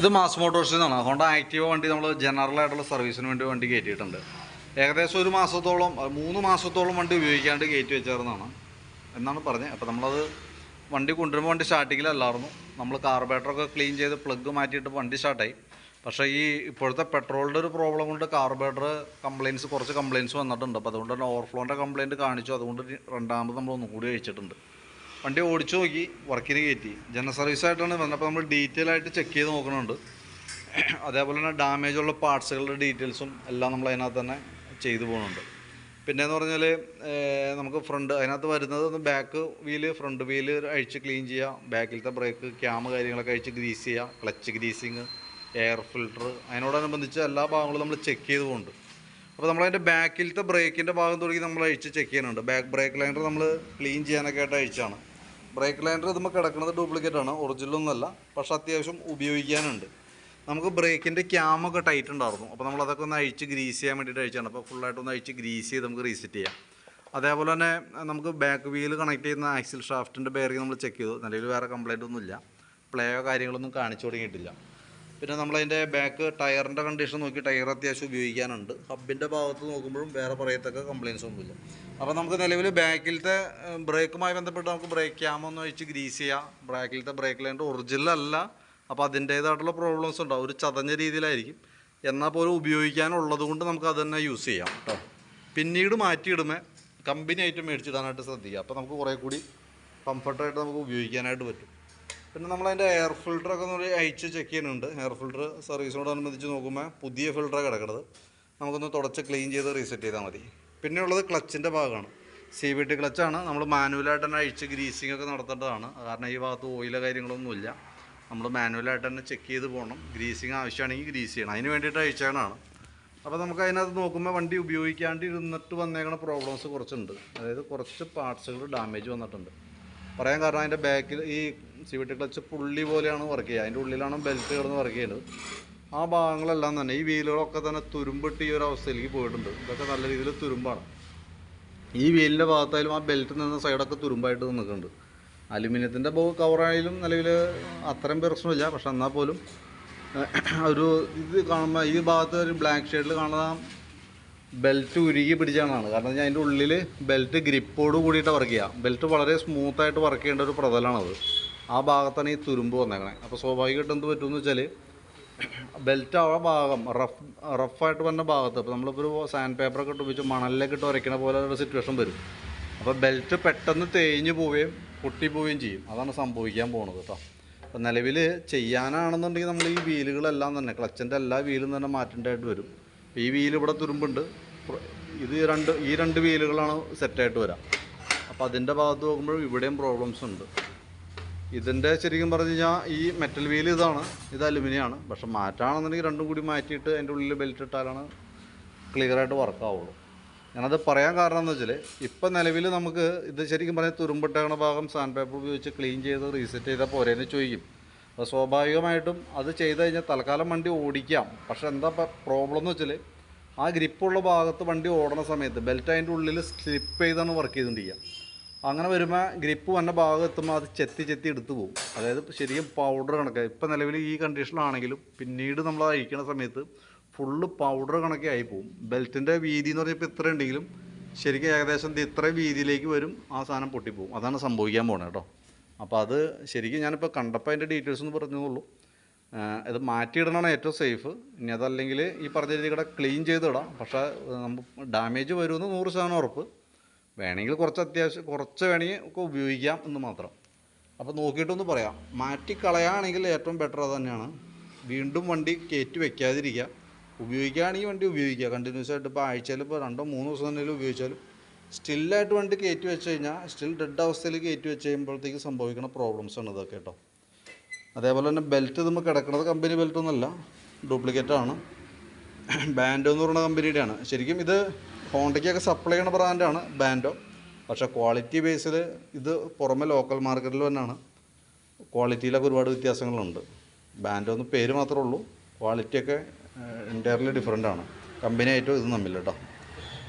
ഇത് മാസ് മോട്ടോഴ്സിൽ നിന്നാണ് Honda Activa വണ്ടി നമ്മൾ ജനറൽ ആയിട്ടുള്ള സർവീസിന് വേണ്ടി വണ്ടി കയറ്റിയിട്ടുണ്ട് ഏകദേശം ഒരു മാസത്തോളം മൂന്ന് മാസത്തോളം വണ്ടി ഉപയോഗിക്കാണ്ട് കയറ്റി വെച്ചായിരുന്നാണ് എന്നാണ് പറഞ്ഞത്. അപ്പോൾ നമ്മളത് വണ്ടി കൊണ്ടുവരുമ്പോൾ വണ്ടി സ്റ്റാർട്ടിങ്ങിലല്ലായിരുന്നു നമ്മൾ കാർബേറ്ററൊക്കെ ക്ലീൻ ചെയ്ത് പ്ലഗ് മാറ്റിയിട്ട് വണ്ടി സ്റ്റാർട്ടായി പക്ഷേ ഈ ഇപ്പോഴത്തെ പെട്രോളിന്റെ ഒരു പ്രോബ്ലം കൊണ്ട് കാർബേറ്റർ കംപ്ലയിൻസ് കുറച്ച് കംപ്ലയിൻസ് വന്നിട്ടുണ്ട്. അപ്പോൾ അതുകൊണ്ട് തന്നെ ഓവർഫ്ലോന്റെ കംപ്ലയിന്റ് കാണിച്ചു. അതുകൊണ്ട് രണ്ടാമത് നമ്മൾ ഒന്നും കൂടി അയച്ചിട്ടുണ്ട് വണ്ടി ഓടിച്ചു നോക്കി വർക്കിന് കയറ്റി. ജനറൽ സർവീസ് ആയിട്ടാണ് വന്നത്. അപ്പോൾ നമ്മൾ ഡീറ്റെയിൽ ആയിട്ട് ചെക്ക് ചെയ്ത് നോക്കുന്നുണ്ട് അതേപോലെ തന്നെ ഡാമേജ് ഉള്ള പാർട്സുകളുടെ ഡീറ്റെയിൽസും എല്ലാം നമ്മൾ അതിനകത്ത് തന്നെ ചെയ്തു പോകുന്നുണ്ട്. പിന്നെ എന്ന് പറഞ്ഞാൽ നമുക്ക് ഫ്രണ്ട് അതിനകത്ത് വരുന്നത് ബാക്ക് വീൽ ഫ്രണ്ട് വീൽ അഴിച്ച് ക്ലീൻ ചെയ്യുക ബാക്കിലത്തെ ബ്രേക്ക് ക്യാമ് കാര്യങ്ങളൊക്കെ അഴിച്ച് ഗ്രീസ് ചെയ്യുക ക്ലച്ച് ഗ്രീസിങ് എയർ ഫിൽട്ടർ അതിനോടനുബന്ധിച്ച് എല്ലാ ഭാഗങ്ങളും നമ്മൾ ചെക്ക് ചെയ്ത് പോകുന്നുണ്ട്. അപ്പോൾ നമ്മളതിന്റെ ബാക്കിലത്തെ ബ്രേക്കിന്റെ ഭാഗം തുടങ്ങി നമ്മൾ അഴിച്ച് ചെക്ക് ചെയ്യുന്നുണ്ട്. ബാക്ക് ബ്രേക്ക് ലൈനർ നമ്മൾ ക്ലീൻ ചെയ്യാനൊക്കെ ആയിട്ട് അഴിച്ചാണ് ബ്രേക്ക് ലൈനർ ഇതുമ്പോൾ കിടക്കുന്നത് ഡ്യൂപ്ലിക്കേറ്റ് ആണ്. ഒറിജിനൽ ഒന്നുമല്ല പക്ഷെ അത്യാവശ്യം ഉപയോഗിക്കാനുണ്ട്. നമുക്ക് ബ്രേക്കിന്റെ ക്യാമൊക്കെ ടൈറ്റ് ഉണ്ടായിരുന്നു. അപ്പോൾ നമ്മൾ അതൊക്കെ ഒന്ന് അഴിച്ച് ഗ്രീസ് ചെയ്യാൻ വേണ്ടിയിട്ട് അഴിച്ചാണ്. അപ്പോൾ ഫുള്ളായിട്ട് ഒന്ന് അഴിച്ച് ഗ്രീസ് ചെയ്ത് നമുക്ക് റീസെറ്റ് ചെയ്യാം. അതേപോലെ തന്നെ നമുക്ക് ബാക്ക് വീൽ കണക്ട് ചെയ്യുന്ന ആക്സിൽ ഷാഫ്റ്റിന്റെ ബെയറിംഗ് നമ്മൾ ചെക്ക് ചെയ്തു. നിലവിൽ വേറെ കംപ്ലൈന്റ് ഒന്നുമില്ല പ്ലേയോ കാര്യങ്ങളൊന്നും കാണിച്ചു തുടങ്ങിയിട്ടില്ല. പിന്നെ നമ്മളതിന്റെ ബാക്ക് ടയറിന്റെ കണ്ടീഷൻ നോക്കി ടയർ അത്യാവശ്യം ഉപയോഗിക്കാനുണ്ട്. ഹബിന്റെ ഭാഗത്ത് നോക്കുമ്പോഴും വേറെ പറയത്തക്ക കംപ്ലയിൻസ് ഒന്നുമില്ല. അപ്പോൾ നമുക്ക് നിലവിൽ ബാക്കിലത്തെ ബ്രേക്കുമായി ബന്ധപ്പെട്ട് നമുക്ക് ബ്രേക്ക് ക്യാം ഒന്ന് വെച്ച് ഗ്രീസ് ചെയ്യാം. ബാക്കിലത്തെ ബ്രേക്ക് ലൈന്റെ ഒറിജിനൽ അല്ല. അപ്പോൾ അതിന്റേതായിട്ടുള്ള പ്രോബ്ലംസ് ഉണ്ടാവും. ഒരു ചതഞ്ഞ രീതിയിലായിരിക്കും. എന്നാൽ പോലും ഉപയോഗിക്കാനുള്ളത് കൊണ്ട് നമുക്ക് അത് തന്നെ യൂസ് ചെയ്യാം കേട്ടോ പിന്നീട് മാറ്റിയിടുമേ കമ്പനി ആയിട്ട് മേടിച്ചിടാനായിട്ട് ശ്രദ്ധിക്കുക. അപ്പോൾ നമുക്ക് കുറേ കൂടി കംഫർട്ടായിട്ട് നമുക്ക് ഉപയോഗിക്കാനായിട്ട് പറ്റും. പിന്നെ നമ്മൾ നമ്മളതിന്റെ എയർ ഫിൽറ്ററൊക്കെ ഒന്ന് അയച്ച് ചെക്ക് ചെയ്യുന്നുണ്ട്. എയർ ഫിൽറ്റർ സർവീസിനോടനുബന്ധിച്ച് നോക്കുമ്പോൾ പുതിയ ഫിൽറ്ററാണ് കിടക്കുന്നത് നമുക്കൊന്ന് തുടച്ച് ക്ലീൻ ചെയ്ത് റീസെറ്റ് ചെയ്താൽ മതി. പിന്നെ ഉള്ളത് ക്ലച്ചിന്റെ ഭാഗമാണ്. സി വി ടി ക്ലച്ചാണ്. നമ്മൾ മാനുവലായിട്ട് തന്നെ അഴിച്ച് ഗ്രീസിംഗ് ഒക്കെ നടത്തേണ്ടതാണ്. കാരണം ഈ ഭാഗത്ത് ഓയിലോ കാര്യങ്ങളൊന്നുമില്ല നമ്മൾ മാനുവലായിട്ട് തന്നെ ചെക്ക് ചെയ്ത് പോകണം. ഗ്രീസിങ് ആവശ്യമാണെങ്കിൽ ഗ്രീസ് ചെയ്യണം. അതിന് വേണ്ടിയിട്ട് അയച്ചാണ് അപ്പോൾ നമുക്ക് അതിനകത്ത് നോക്കുമ്പോൾ വണ്ടി ഉപയോഗിക്കാണ്ട് ഇരുന്നിട്ട് വന്നേക്കണ പ്രോബ്ലംസ് കുറച്ചുണ്ട്. അതായത് കുറച്ച് പാർട്സുകൾ ഡാമേജ് വന്നിട്ടുണ്ട്. പറയാൻ കാരണം അതിന്റെ ബാക്കിൽ ഈ സി വി ടി ക്ലച്ച് പുള്ളി പോലെയാണ് വർക്ക് ചെയ്യുക. അതിന്റെ ഉള്ളിലാണ് ബെൽറ്റ് കിടന്ന് വർക്ക് ചെയ്യുന്നത്. ആ ഭാഗങ്ങളെല്ലാം തന്നെ ഈ വീലുകളൊക്കെ തന്നെ തുരുമ്പിട്ട് ഈ ഒരു അവസ്ഥയിലേക്ക് പോയിട്ടുണ്ട്. ഇതൊക്കെ നല്ല രീതിയിൽ തുരുമ്പാണ്. ഈ വീലിന്റെ ഭാഗത്തായാലും ആ ബെൽറ്റ് നിന്ന സൈഡൊക്കെ തുരുമ്പായിട്ട് നിൽക്കുന്നുണ്ട് അലുമിനിയത്തിന്റെ ബോ കവറായാലും നിലവിൽ അത്രയും പ്രശ്നമില്ല. പക്ഷെ എന്നാൽ പോലും ഒരു ഇത് കാണുമ്പോൾ ഈ ഭാഗത്ത് ഒരു ബ്ലാക്ക് ഷെയ്ഡിൽ കാണുന്ന ബെൽറ്റ് ഉരുകി പിടിച്ചാണ് കാരണം ഞാൻ അതിന്റെ ഉള്ളിൽ ബെൽറ്റ് ഗ്രിപ്പോട് കൂടിയിട്ട് വർക്ക് ചെയ്യുക. ബെൽറ്റ് വളരെ സ്മൂത്തായിട്ട് വർക്ക് ചെയ്യേണ്ട ഒരു പ്രതലാണത് ആ ഭാഗത്താണ് ഈ തുരുമ്പ് വന്നേക്കണേ. അപ്പോൾ സ്വാഭാവികമായിട്ട് എന്ത് പറ്റുമെന്ന് വെച്ചാൽ ബെൽറ്റ് ആ ഭാഗം. റഫ് റഫായിട്ട് വന്ന ഭാഗത്ത്. അപ്പോൾ നമ്മളിപ്പോൾ ഒരു സാൻഡ് പേപ്പറൊക്കെ ഇട്ട് ഉപയോഗിച്ച് മണലിലേക്ക് ഇട്ട് ഉരയ്ക്കണ പോലെ ഒരു സിറ്റുവേഷൻ വരും. അപ്പോൾ ബെൽറ്റ് പെട്ടെന്ന് തേഞ്ഞു പോവുകയും പൊട്ടിപ്പോവുകയും ചെയ്യും. അതാണ് സംഭവിക്കാൻ പോണത് കേട്ടോ അപ്പോൾ നിലവിൽ ചെയ്യാനാണെന്നുണ്ടെങ്കിൽ നമ്മൾ ഈ വീലുകളെല്ലാം തന്നെ ക്ലച്ചിന്റെ എല്ലാ വീലും തന്നെ മാറ്റേണ്ടതായിട്ട് വരും. ഈ വീൽ ഇവിടെ തുരുമ്പുണ്ട്. ഇത് രണ്ട് ഈ രണ്ട് വീലുകളാണ് സെറ്റായിട്ട് വരാം. അപ്പോൾ അതിന്റെ ഭാഗത്ത് നോക്കുമ്പോൾ ഇവിടെയും പ്രോബ്ലംസ് ഉണ്ട്. ഇതിന്റെ ശരിക്കും പറഞ്ഞു കഴിഞ്ഞാൽ ഈ മെറ്റൽ വീൽ ഇതാണ് ഇത് അലുമിനിയം ആണ് പക്ഷെ മാറ്റാണെന്നുണ്ടെങ്കിൽ രണ്ടും കൂടി മാറ്റിയിട്ട് അതിന്റെ ഉള്ളിൽ ബെൽറ്റ് ഇട്ടാലാണ് ക്ലിയറായിട്ട് വർക്ക് ആവുള്ളൂ. ഞാനത് പറയാൻ കാരണം എന്ന് വെച്ചാൽ ഇപ്പം നിലവിൽ നമുക്ക് ഇത് ശരിക്കും പറഞ്ഞാൽ തുരുമ്പിട്ടേണ ഭാഗം സാൻഡ് പേപ്പർ ഉപയോഗിച്ച് ക്ലീൻ ചെയ്ത് റീസെറ്റ് ചെയ്താൽ പോരേന്ന് ചോദിക്കും. അപ്പോൾ സ്വാഭാവികമായിട്ടും അത് ചെയ്ത് കഴിഞ്ഞാൽ തൽക്കാലം വണ്ടി ഓടിക്കാം. പക്ഷെ എന്താ പ്രോബ്ലം എന്ന് വെച്ചാൽ ആ ഗ്രിപ്പുള്ള ഭാഗത്ത് വണ്ടി ഓടണ സമയത്ത് ബെൽറ്റ് അതിന്റെ ഉള്ളിൽ സ്ലിപ്പ് ചെയ്താണ് വർക്ക് ചെയ്തുകൊണ്ടിരിക്കുക അങ്ങനെ വരുമ്പോൾ ഗ്രിപ്പ് വന്ന ഭാഗം എത്തുമ്പോൾ അത് ചെത്തി ചെത്തി എടുത്തു പോകും അതായത് ശരിക്കും പൗഡർ കണക്ക്. ഇപ്പം നിലവിൽ ഈ കണ്ടീഷനിലാണെങ്കിലും പിന്നീട് നമ്മൾ അഴിക്കുന്ന സമയത്ത് ഫുള്ള് പൗഡർ കണക്കെ ആയി പോകും ബെൽറ്റിന്റെ വീതി എന്ന് പറഞ്ഞപ്പോൾ ഇത്ര ഉണ്ടെങ്കിലും ശരിക്കും ഏകദേശം ഇത് ഇത്ര വീതിയിലേക്ക് വരും ആ സാധനം പൊട്ടിപ്പോവും. അതാണ് സംഭവിക്കാൻ പോണത് കേട്ടോ അപ്പോൾ അത് ശരിക്കും ഞാനിപ്പോൾ കണ്ടപ്പോൾ അതിന്റെ ഡീറ്റെയിൽസ് ഒന്ന് പറഞ്ഞതുള്ളൂ ഇത് മാറ്റിയിടണമാണ് ഏറ്റവും സേഫ് ഇനി അതല്ലെങ്കിൽ ഈ പറഞ്ഞ രീതി ഇവിടെ ക്ലീൻ ചെയ്തിടാം പക്ഷേ നമുക്ക് ഡാമേജ് വരുമെന്ന് നൂറ് ശതമാനം ഉറപ്പ്. വേണമെങ്കിൽ കുറച്ച് അത്യാവശ്യം കുറച്ച് വേണമെങ്കിൽ ഒക്കെ ഉപയോഗിക്കാം എന്ന് മാത്രം. അപ്പോൾ നോക്കിയിട്ടൊന്ന് പറയാം. മാറ്റി കളയുകയാണെങ്കിൽ ഏറ്റവും ബെറ്റർ അത് തന്നെയാണ്. വീണ്ടും വണ്ടി കയറ്റി വെക്കാതിരിക്കുക. ഉപയോഗിക്കുകയാണെങ്കിൽ വണ്ടി ഉപയോഗിക്കുക. കണ്ടിന്യൂസ് ആയിട്ട് ഇപ്പോൾ ആഴ്ചയിൽ ഇപ്പോൾ രണ്ടോ മൂന്നോ ദിവസം തന്നെ ഉപയോഗിച്ചാലും സ്റ്റില്ലായിട്ട് വണ്ടി കയറ്റി വെച്ച് കഴിഞ്ഞാൽ സ്റ്റിൽ ഡെഡ് അവസ്ഥയിൽ കയറ്റി വെച്ച് കഴിയുമ്പോഴത്തേക്ക് സംഭവിക്കുന്ന പ്രോബ്ലംസ് ആണ് ഇതൊക്കെ കേട്ടോ. അതേപോലെ തന്നെ ബെൽറ്റ് നമുക്ക് കിടക്കുന്നത് കമ്പനി ബെൽറ്റ് ഒന്നുമല്ല ഡ്യൂപ്ലിക്കേറ്റ് ആണ്. ബാൻഡോ എന്ന് പറയുന്ന കമ്പനിയുടെയാണ് ശരിക്കും ഇത് ഹോണ്ടയ്ക്കൊക്കെ സപ്ലൈ ചെയ്യുന്ന ബ്രാൻഡാണ് ബാൻഡോ. പക്ഷേ ക്വാളിറ്റി ബേസിൽ ഇത് പുറമെ ലോക്കൽ മാർക്കറ്റിൽ തന്നെയാണ്. ക്വാളിറ്റിയിലൊക്കെ ഒരുപാട് വ്യത്യാസങ്ങളുണ്ട്. ബാൻഡോ എന്ന് പേര് മാത്രമേ ഉള്ളൂ. ക്വാളിറ്റിയൊക്കെ എന്റയർലി ഡിഫറെന്റ് ആണ്. കമ്പനി ആയിട്ടും ഇത് തമ്മിൽ കേട്ടോ.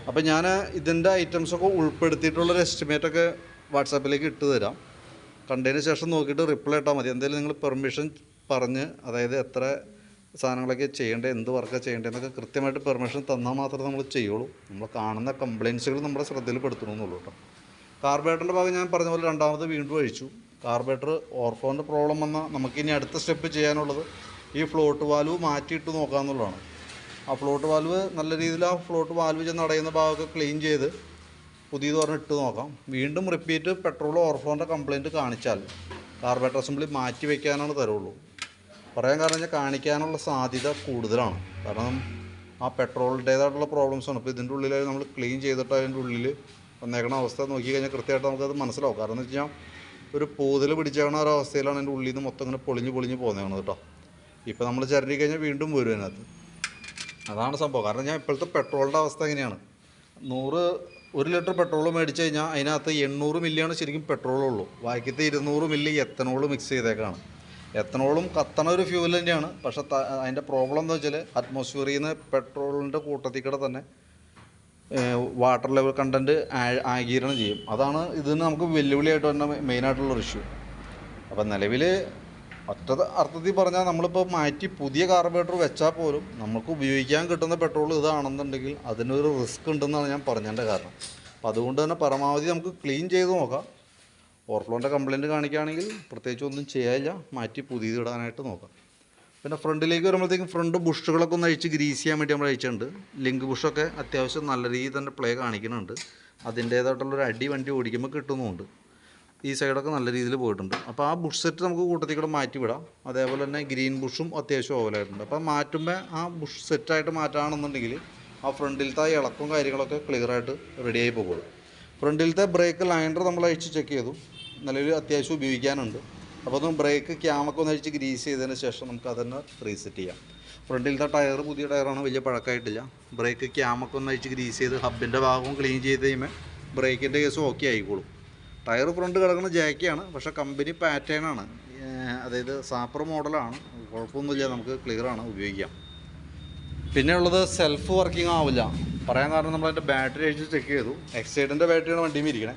അപ്പോൾ ഞാൻ ഇതിന്റെ ഐറ്റംസൊക്കെ ഉൾപ്പെടുത്തിയിട്ടുള്ളൊരു എസ്റ്റിമേറ്റൊക്കെ വാട്സാപ്പിലേക്ക് ഇട്ട് തരാം. കണ്ടതിന് ശേഷം നോക്കിയിട്ട് റിപ്ലൈ ഇട്ടാൽ മതി. എന്തായാലും നിങ്ങൾ പെർമിഷൻ പറഞ്ഞ് അതായത് എത്ര സാധനങ്ങളൊക്കെ ചെയ്യേണ്ടത് എന്ത് വർക്കാണ് ചെയ്യേണ്ടതെന്നൊക്കെ കൃത്യമായിട്ട് പെർമിഷൻ തന്നാൽ മാത്രമേ നമ്മൾ ചെയ്യുള്ളൂ. നമ്മൾ കാണുന്ന കംപ്ലയിൻസുകൾ നമ്മുടെ ശ്രദ്ധയിൽപ്പെടുത്തണമെന്നുള്ളൂ കേട്ടോ. കാർബേറ്ററിന്റെ ഭാഗം ഞാൻ പറഞ്ഞ പോലെ രണ്ടാമത് വീണ്ടും അഴിച്ചു കാർബേറ്റർ ഓർഫോന്റെ പ്രോബ്ലം വന്നാൽ നമുക്കിനി അടുത്ത സ്റ്റെപ്പ് ചെയ്യാനുള്ളത് ഈ ഫ്ലോട്ട് വാൽവ് മാറ്റിയിട്ട് നോക്കാമെന്നുള്ളതാണ് ആ ഫ്ലോട്ട് വാൽവ് നല്ല രീതിയിൽ ആ ഫ്ലോട്ട് വാൽവ് ചെന്ന് അടയുന്ന ഭാഗമൊക്കെ ക്ലീൻ ചെയ്ത് പുതിയത് പറഞ്ഞ് ഇട്ട് നോക്കാം. വീണ്ടും റിപ്പീറ്റ് പെട്രോൾ ഓർഫോന്റെ കംപ്ലയിന്റ് കാണിച്ചാൽ കാർബേറ്റർ അസംബ്ലി മാറ്റി വയ്ക്കാനാണ് തരുള്ളൂ. പറയാൻ കാരണം കാണിക്കാനുള്ള സാധ്യത കൂടുതലാണ്. കാരണം ആ പെട്രോളിന്റേതായിട്ടുള്ള പ്രോബ്ലംസ് ആണ്. ഇപ്പോൾ ഇതിന്റെ ഉള്ളിൽ നമ്മൾ ക്ലീൻ ചെയ്തിട്ട് അതിന്റെ ഉള്ളിൽ വന്നേക്കണ അവസ്ഥ നോക്കി കഴിഞ്ഞാൽ കൃത്യമായിട്ട് നമുക്കത് മനസ്സിലാവും. കാരണം എന്ന് വെച്ച് കഴിഞ്ഞാൽ ഒരു പൂതൽ പിടിച്ചേക്കണ ഒരു അവസ്ഥയിലാണ് അതിന്റെ ഉള്ളിൽ നിന്ന് മൊത്തം ഇങ്ങനെ പൊളിഞ്ഞ് പൊളിഞ്ഞ് പോകുന്നതാണ് കേട്ടോ. ഇപ്പോൾ നമ്മൾ ചിരണ്ടി കഴിഞ്ഞാൽ വീണ്ടും വരും അതിനകത്ത്. അതാണ് സംഭവം. കാരണം ഞാൻ ഇപ്പോഴത്തെ പെട്രോളിന്റെ അവസ്ഥ എങ്ങനെയാണ്? നൂറ് ഒരു ലിറ്റർ പെട്രോൾ മേടിച്ച് കഴിഞ്ഞാൽ അതിനകത്ത് എണ്ണൂറ് മില്ലിയാണ് ശരിക്കും പെട്രോളുള്ളൂ ബാക്കിയത്തെ ഇരുന്നൂറ് മില്ലി എത്തനോൾ മിക്സ് ചെയ്തേക്കാണ്. എത്തനോളും കത്തണ ഒരു ഫ്യൂവൽ തന്നെയാണ്. പക്ഷെ അതിന്റെ പ്രോബ്ലം എന്താ വെച്ചാൽ അറ്റ്മോസ്ഫിയറിൽ നിന്ന് പെട്രോളിന്റെ കൂട്ടത്തിൽ കൂടെ തന്നെ വാട്ടർ ലെവൽ കണ്ടന്റ് ആഗീരണം ചെയ്യും. അതാണ് ഇതിന് നമുക്ക് വെല്ലുവിളിയായിട്ട് വരുന്ന മെയിനായിട്ടുള്ളൊരു ഇഷ്യൂ അപ്പം നിലവിൽ ഒറ്റ അർത്ഥത്തിൽ പറഞ്ഞാൽ നമ്മളിപ്പോൾ മാറ്റി പുതിയ കാർബറേറ്റർ വെച്ചാൽ പോലും നമുക്ക് ഉപയോഗിക്കാൻ കിട്ടുന്ന പെട്രോൾ ഇതാണെന്നുണ്ടെങ്കിൽ അതിനൊരു റിസ്ക് ഉണ്ടെന്നാണ് ഞാൻ പറഞ്ഞതിന്റെ കാരണം. അപ്പം അതുകൊണ്ട് തന്നെ പരമാവധി നമുക്ക് ക്ലീൻ ചെയ്ത് നോക്കാം. ഓവർഫ്ലോന്റെ കംപ്ലയിന്റ് കാണിക്കുകയാണെങ്കിൽ പ്രത്യേകിച്ച് ഒന്നും ചെയ്യാനില്ല. മാറ്റി പുതിയത് ഇടാനായിട്ട് നോക്കാം. പിന്നെ ഫ്രണ്ടിലേക്ക് വരുമ്പോഴത്തേക്കും ഫ്രണ്ട് ബുഷുകളൊക്കെ ഒന്ന് അഴിച്ച് ഗ്രീസ് ചെയ്യാൻ വേണ്ടി നമ്മൾ അഴിച്ചിട്ടുണ്ട്. ലിങ്ക് ബുഷൊക്കെ അത്യാവശ്യം നല്ല രീതിയിൽ തന്നെ പ്ലേ കാണിക്കുന്നുണ്ട്. അതിന്റേതായിട്ടുള്ളൊരു അടി വണ്ടി ഓടിക്കുമ്പോൾ കിട്ടുന്നുമുണ്ട്. ഈ സൈഡൊക്കെ നല്ല രീതിയിൽ പോയിട്ടുണ്ട്. അപ്പോൾ ആ ബുഷ് സെറ്റ് നമുക്ക് കൂട്ടത്തിൽ കൂടെ മാറ്റി വിടാം. അതേപോലെ തന്നെ ഗ്രീൻ ബുഷും അത്യാവശ്യം ഓവലായിട്ടുണ്ട്. അപ്പോൾ മാറ്റുമ്പോൾ ആ ബുഷ് സെറ്റായിട്ട് മാറ്റുകയാണെന്നുണ്ടെങ്കിൽ ആ ഫ്രണ്ടിലത്തെ ആ ഇളക്കും കാര്യങ്ങളൊക്കെ ക്ലിയറായിട്ട് റെഡിയായി പോകുള്ളൂ ഫ്രണ്ടിലത്തെ ബ്രേക്ക് ലൈനർ നമ്മൾ അഴിച്ച് ചെക്ക് ചെയ്തു. നിലവിൽ അത്യാവശ്യം ഉപയോഗിക്കാനുണ്ട്. അപ്പോൾ ഒന്ന് ബ്രേക്ക് ക്യാമൊക്കെ ഒന്ന് അഴിച്ച് ഗ്രീസ് ചെയ്തതിന് ശേഷം നമുക്ക് അതന്നെ റീസെറ്റ് ചെയ്യാം. ഫ്രണ്ടിലത്തെ ടയർ പുതിയ ടയറാണ് വലിയ പഴക്കമായിട്ടില്ല. ബ്രേക്ക് ക്യാമൊക്കെ ഒന്ന് അഴിച്ച് ഗ്രീസ് ചെയ്ത് ഹബിന്റെ ഭാഗവും ക്ലീൻ ചെയ്ത് കഴിയുമ്പോൾ ബ്രേക്കിന്റെ കേസും ഓക്കെ ആയിക്കോളും. ടയർ ഫ്രണ്ട് കിടക്കുന്ന ജാക്കിയാണ് പക്ഷേ കമ്പനി പാറ്റേൺ ആണ്. അതായത് സാപ്പർ മോഡലാണ് കുഴപ്പമൊന്നുമില്ല നമുക്ക് ക്ലിയറാണ് ഉപയോഗിക്കാം. പിന്നെ ഉള്ളത് സെൽഫ് വർക്കിംഗ് ആവില്ല. പറയാൻ കാരണം നമ്മൾ അതിന്റെ ബാറ്ററി അഴിച്ച് ചെക്ക് ചെയ്തു എക്സൈഡിന്റെ ബാറ്ററിയാണ് വണ്ടിയും ഇരിക്കണേ.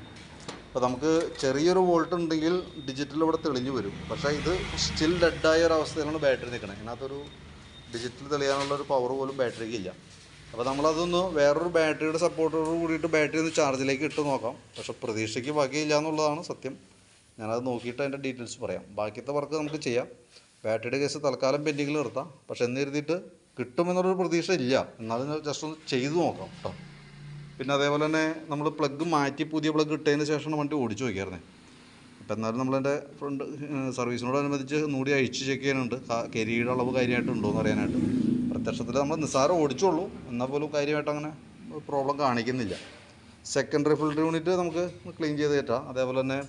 അപ്പോൾ നമുക്ക് ചെറിയൊരു വോൾട്ട് ഉണ്ടെങ്കിൽ ഡിജിറ്റൽ ഇവിടെ തെളിഞ്ഞു വരും. പക്ഷേ ഇത് സ്റ്റിൽ ഡെഡായ ഒരു അവസ്ഥയിലാണ് ബാറ്ററി നിൽക്കണേ അതിനകത്തൊരു ഡിജിറ്റൽ തെളിയാനുള്ള ഒരു പവർ പോലും ബാറ്ററിക്ക് ഇല്ല. അപ്പോൾ നമ്മളതൊന്ന് വേറൊരു ബാറ്ററിയുടെ സപ്പോർട്ടോട് കൂടിയിട്ട് ബാറ്ററി ഒന്ന് ചാർജിലേക്ക് ഇട്ട് നോക്കാം. പക്ഷെ പ്രതീക്ഷയ്ക്ക് വകയില്ല എന്നുള്ളതാണ് സത്യം. ഞാനത് നോക്കിയിട്ട് അതിന്റെ ഡീറ്റെയിൽസ് പറയാം. ബാക്കിയത്തെ വർക്ക് നമുക്ക് ചെയ്യാം. ബാറ്ററിയുടെ കേസ് തൽക്കാലം പെൻഡിങ്ങിൽ നിർത്താം. പക്ഷെ എന്നിരുത്തിയിട്ട് കിട്ടുമെന്നുള്ളൊരു പ്രതീക്ഷ ഇല്ല. എന്നാലും ജസ്റ്റ് ഒന്ന് ചെയ്തു നോക്കാം കേട്ടോ പിന്നെ അതേപോലെ തന്നെ നമ്മൾ പ്ലഗ് മാറ്റി പുതിയ പ്ലഗ് ഇട്ടതിന് ശേഷമാണ് വണ്ടി ഓടിച്ചു നോക്കിയായിരുന്നേ അപ്പോൾ എന്നാലും നമ്മളെന്റെ ഫ്രണ്ട് സർവീസിനോടനുബന്ധിച്ച് നൂടി അഴിച്ച് ചെക്ക് ചെയ്യാനുണ്ട്. കരിയുടെ അളവ് കാര്യമായിട്ടുണ്ടോ എന്ന് അറിയാനായിട്ട്. പ്രത്യക്ഷത്തിൽ നമ്മൾ നിസ്സാരം ഓടിച്ചുള്ളൂ എന്നാൽ പോലും കാര്യമായിട്ട് അങ്ങനെ പ്രോബ്ലം കാണിക്കുന്നില്ല. സെക്കൻഡറി ഫിൽറ്റർ യൂണിറ്റ് നമുക്ക് ക്ലീൻ ചെയ്ത് കയറ്റാം. അതേപോലെ തന്നെ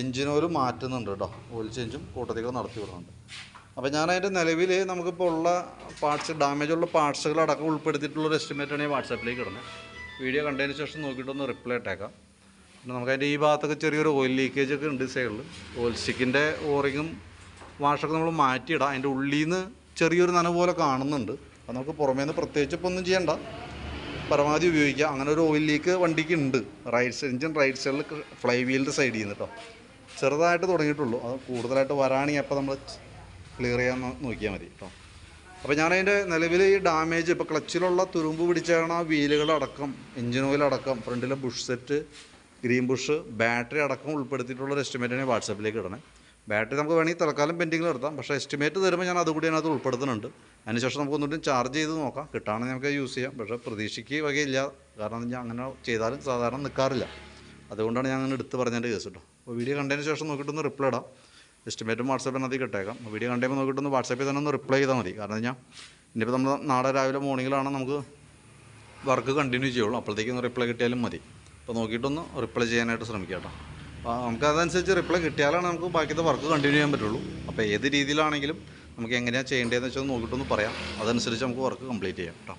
എഞ്ചിൻ മാറ്റുന്നുണ്ട് കേട്ടോ ഓയിൽ ചേഞ്ചും കൂട്ടത്തികൾ നടത്തി വിടുന്നുണ്ട്. അപ്പോൾ ഞാൻ അതിന്റെ നിലവിൽ നമുക്കിപ്പോൾ ഉള്ള പാർട്സ് ഡാമേജ് ഉള്ള പാർട്സുകൾ അടക്കം ഉൾപ്പെടുത്തിയിട്ടുള്ള ഒരു എസ്റ്റിമേറ്റാണ് ഈ വാട്സാപ്പിലേക്ക് ഇടുന്നത് വീഡിയോ കണ്ടതിന് ശേഷം നോക്കിയിട്ടൊന്ന് റിപ്ലൈ ഇട്ടേക്കാം. പിന്നെ നമുക്ക് അതിന്റെ ഈ ഭാഗത്തൊക്കെ ചെറിയൊരു ഓയിൽ ലീക്കേജ് ഒക്കെ ഉണ്ട് സൈഡിൽ ഓയിൽ സ്റ്റിക്കിന്റെ ഓറിങ്ങും വാഷൊക്കെ നമ്മൾ മാറ്റിയിടാം. അതിന്റെ ഉള്ളിൽ നിന്ന് ചെറിയൊരു നന പോലെ കാണുന്നുണ്ട്. അത് നമുക്ക് പുറമേ നിന്ന് പ്രത്യേകിച്ച് ഇപ്പോൾ ഒന്നും ചെയ്യണ്ട. പരമാവധി ഉപയോഗിക്കുക അങ്ങനെ ഒരു ഓയിൽ ലീക്ക് വണ്ടിക്ക് ഉണ്ട് റൈറ്റ് സൈഡ് എഞ്ചിൻ റൈറ്റ് സൈഡിൽ ഫ്ലൈ വീലിന്റെ സൈഡിൽ നിന്ന് കേട്ടോ. ചെറുതായിട്ട് തുടങ്ങിയിട്ടുള്ളൂ. അത് കൂടുതലായിട്ട് വരാണെങ്കിൽ അപ്പോൾ നമ്മൾ ക്ലിയർ ചെയ്യാൻ നോക്കിയാൽ മതി കേട്ടോ അപ്പോൾ ഞാനതിന്റെ നിലവിൽ ഈ ഡാമേജ് ഇപ്പോൾ ക്ലച്ചിലുള്ള തുരുമ്പ് പിടിച്ചാണ് ആ വീലുകളടക്കം എഞ്ചിൻ ഓയിൽ അടക്കം ഫ്രണ്ടിലെ bush set green bush battery അടക്കം ഉൾപ്പെടുത്തിയിട്ടുള്ള ഒരു എസ്റ്റിമേറ്റാണ് വാട്സാപ്പിലേക്ക് ഇടണേ. ബാറ്ററി നമുക്ക് വേണമെങ്കിൽ തൽക്കാലം പെൻഡിങ്ങിൽ നിർത്താം. പക്ഷേ എസ്റ്റിമേറ്റ് തരുമ്പോൾ ഞാൻ അതുകൂടി അതിനകത്ത് ഉൾപ്പെടുത്തുന്നുണ്ട്. അതിനുശേഷം നമുക്ക് ഒന്നുകൂടി ചാർജ് ചെയ്ത് നോക്കാം. കിട്ടുകയാണെങ്കിൽ നമുക്ക് യൂസ് ചെയ്യാം. പക്ഷേ പ്രതീക്ഷയ്ക്ക് വകയില്ല. കാരണം ഞാൻ അങ്ങനെ ചെയ്താലും സാധാരണ നിൽക്കാറില്ല അതുകൊണ്ടാണ് ഞാൻ അങ്ങനെ എടുത്ത് പറഞ്ഞതിന്റെ കേസ് കേട്ടോ അപ്പോൾ വീഡിയോ കണ്ടതിന് ശേഷം നോക്കിയിട്ടൊന്ന് റിപ്ലൈ ഇടാം. എസ്റ്റിമേറ്റും വാട്സാപ്പിനകത്ത് കിട്ടേക്കാം വീഡിയോ കണ്ടുമ്പോൾ നോക്കിയിട്ടൊന്ന് വാട്സാപ്പിൽ തന്നെ ഒന്ന് റിപ്ലൈ ചെയ്താൽ മതി. കാരണം ഞാൻ ഇനിയിപ്പോൾ നമ്മൾ നാളെ രാവിലെ മോർണിംഗിലാണ് നമുക്ക് വർക്ക് കണ്ടിന്യൂ ചെയ്യുള്ളൂ. അപ്പോഴത്തേക്കും ഒന്ന് റിപ്ലൈ കിട്ടിയാലും മതി. അപ്പോൾ നോക്കിയിട്ടൊന്ന് റിപ്ലൈ ചെയ്യാനായിട്ട് ശ്രമിക്കാം അപ്പോൾ നമുക്ക് അതനുസരിച്ച് റിപ്ലൈ കിട്ടിയാലാണ് നമുക്ക് ബാക്കിയത്തെ വർക്ക് കണ്ടിന്യൂ ചെയ്യാൻ പറ്റുള്ളൂ. അപ്പോൾ ഏത് രീതിയിലാണെങ്കിലും നമുക്ക് എങ്ങനെയാണ് ചെയ്യേണ്ടതെന്ന് വെച്ചാൽ നോക്കിയിട്ടൊന്ന് പറയാം. അതനുസരിച്ച് നമുക്ക് വർക്ക് കംപ്ലീറ്റ് ചെയ്യാം കേട്ടോ.